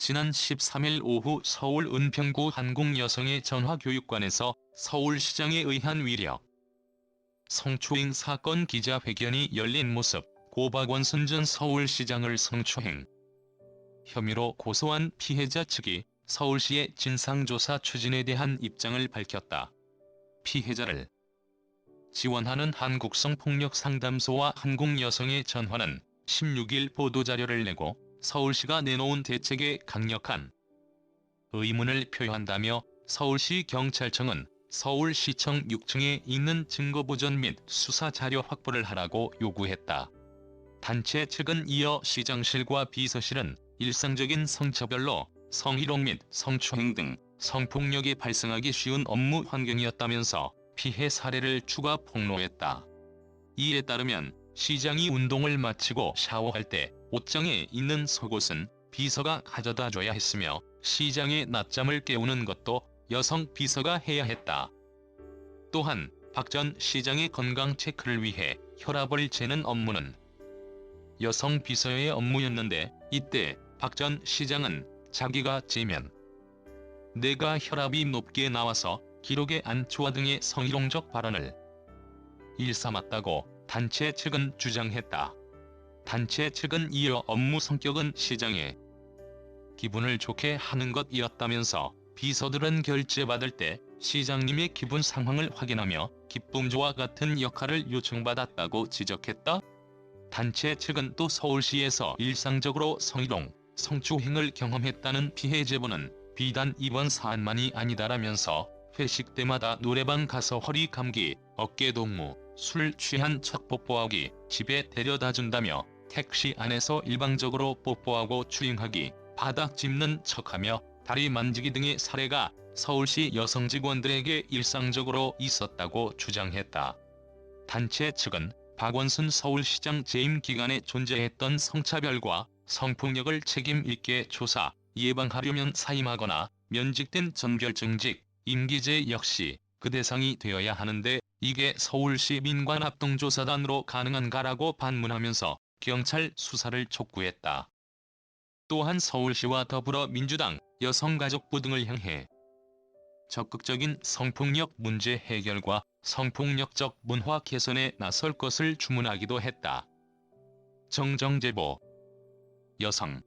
지난 13일 오후 서울 은평구 한국여성의 전화교육관에서 서울시장에 의한 위력 성추행 사건 기자회견이 열린 모습 고박원순 전 서울시장을 성추행 혐의로 고소한 피해자 측이 서울시의 진상조사 추진에 대한 입장을 밝혔다. 피해자를 지원하는 한국성폭력상담소와 한국여성의 전화는 16일 보도자료를 내고 서울시가 내놓은 대책에 강력한 의문을 표한다며 서울시 경찰청은 서울시청 6층에 있는 증거보전 및 수사자료 확보를 하라고 요구했다. 단체 측은 이어 시장실과 비서실은 일상적인 성차별로 성희롱 및 성추행 등 성폭력이 발생하기 쉬운 업무 환경이었다면서 피해 사례를 추가 폭로했다. 이에 따르면 시장이 운동을 마치고 샤워할 때 옷장에 있는 속옷은 비서가 가져다 줘야 했으며 시장의 낮잠을 깨우는 것도 여성 비서가 해야 했다. 또한 박 전 시장의 건강 체크를 위해 혈압을 재는 업무는 여성 비서의 업무였는데 이때 박 전 시장은 자기가 재면 내가 혈압이 높게 나와서 기록에 안 좋아 등의 성희롱적 발언을 일삼았다고 단체 측은 주장했다. 단체 측은 이어 업무 성격은 시장에 기분을 좋게 하는 것이었다면서 비서들은 결제받을 때 시장님의 기분 상황을 확인하며 기쁨조와 같은 역할을 요청받았다고 지적했다. 단체 측은 또 서울시에서 일상적으로 성희롱, 성추행을 경험했다는 피해 제보는 비단 이번 사안만이 아니다라면서 회식 때마다 노래방 가서 허리 감기, 어깨 동무, 술 취한 척 뽀뽀하기, 집에 데려다 준다며 택시 안에서 일방적으로 뽀뽀하고 추행하기, 바닥 짚는 척하며 다리 만지기 등의 사례가 서울시 여성 직원들에게 일상적으로 있었다고 주장했다. 단체 측은 박원순 서울시장 재임 기간에 존재했던 성차별과 성폭력을 책임 있게 조사, 예방하려면 사임하거나 면직된 전결정직, 임기제 역시 그 대상이 되어야 하는데 이게 서울시 민관합동조사단으로 가능한가라고 반문하면서 경찰 수사를 촉구했다. 또한 서울시와 더불어민주당, 여성가족부 등을 향해 적극적인 성폭력 문제 해결과 성폭력적 문화 개선에 나설 것을 주문하기도 했다. 정정제보 여성